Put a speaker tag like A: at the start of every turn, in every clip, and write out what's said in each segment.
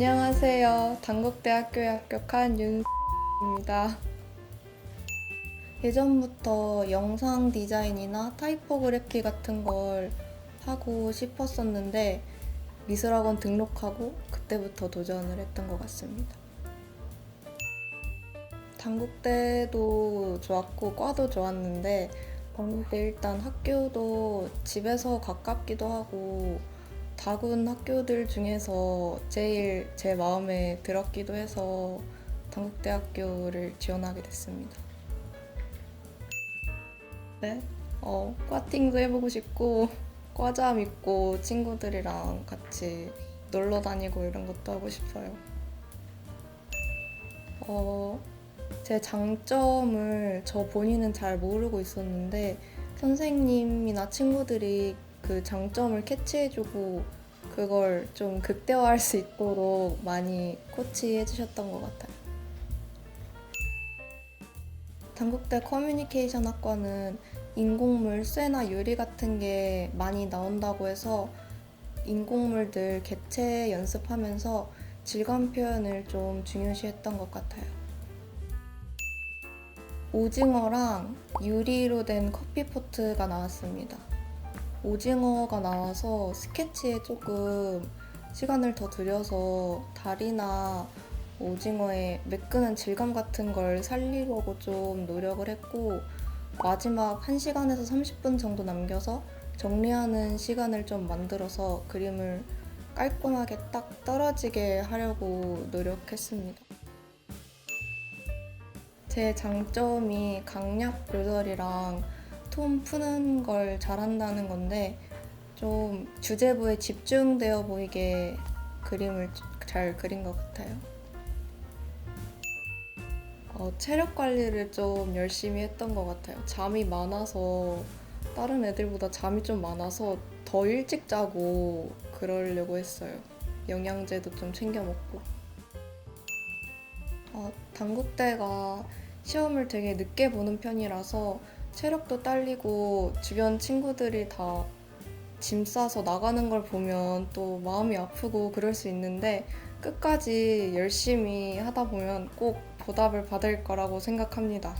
A: 안녕하세요. 단국대학교에 합격한 윤입니다. 예전부터 영상 디자인이나 타이포그래피 같은 걸 하고 싶었었는데 미술학원 등록하고 그때부터 도전을 했던 것 같습니다. 단국대도 좋았고 과도 좋았는데 단국대 일단 학교도 집에서 가깝기도 하고 다군 학교들 중에서 제일 제 마음에 들었기도 해서 단국대학교를 지원하게 됐습니다. 네, 어, 과팅도 해보고 싶고 과잠 입고 친구들이랑 같이 놀러 다니고 이런 것도 하고 싶어요. 어, 제 장점을 저 본인은 잘 모르고 있었는데 선생님이나 친구들이 그 장점을 캐치해주고 그걸 좀 극대화할 수 있도록 많이 코치해 주셨던 것 같아요. 단국대 커뮤니케이션 학과는 인공물, 쇠나 유리 같은 게 많이 나온다고 해서 인공물들 개체 연습하면서 질감 표현을 좀 중요시했던 것 같아요. 오징어랑 유리로 된 커피포트가 나왔습니다. 오징어가 나와서 스케치에 조금 시간을 더 들여서 다리나 오징어의 매끈한 질감 같은 걸 살리려고 좀 노력을 했고 마지막 1시간에서 30분 정도 남겨서 정리하는 시간을 좀 만들어서 그림을 깔끔하게 딱 떨어지게 하려고 노력했습니다. 제 장점이 강약 조절이랑 톤 푸는 걸 잘한다는 건데 좀 주제부에 집중되어 보이게 그림을 잘 그린 것 같아요. 어, 체력 관리를 좀 열심히 했던 것 같아요. 잠이 많아서 다른 애들보다 잠이 좀 많아서 더 일찍 자고 그러려고 했어요. 영양제도 좀 챙겨 먹고. 어, 단국대가 시험을 되게 늦게 보는 편이라서 체력도 딸리고 주변 친구들이 다 짐 싸서 나가는 걸 보면 또 마음이 아프고 그럴 수 있는데 끝까지 열심히 하다 보면 꼭 보답을 받을 거라고 생각합니다.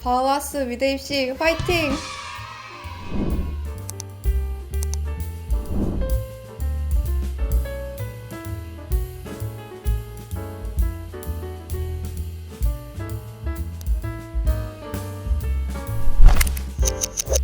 A: 바우하스 미대 입시 화이팅! Thank you.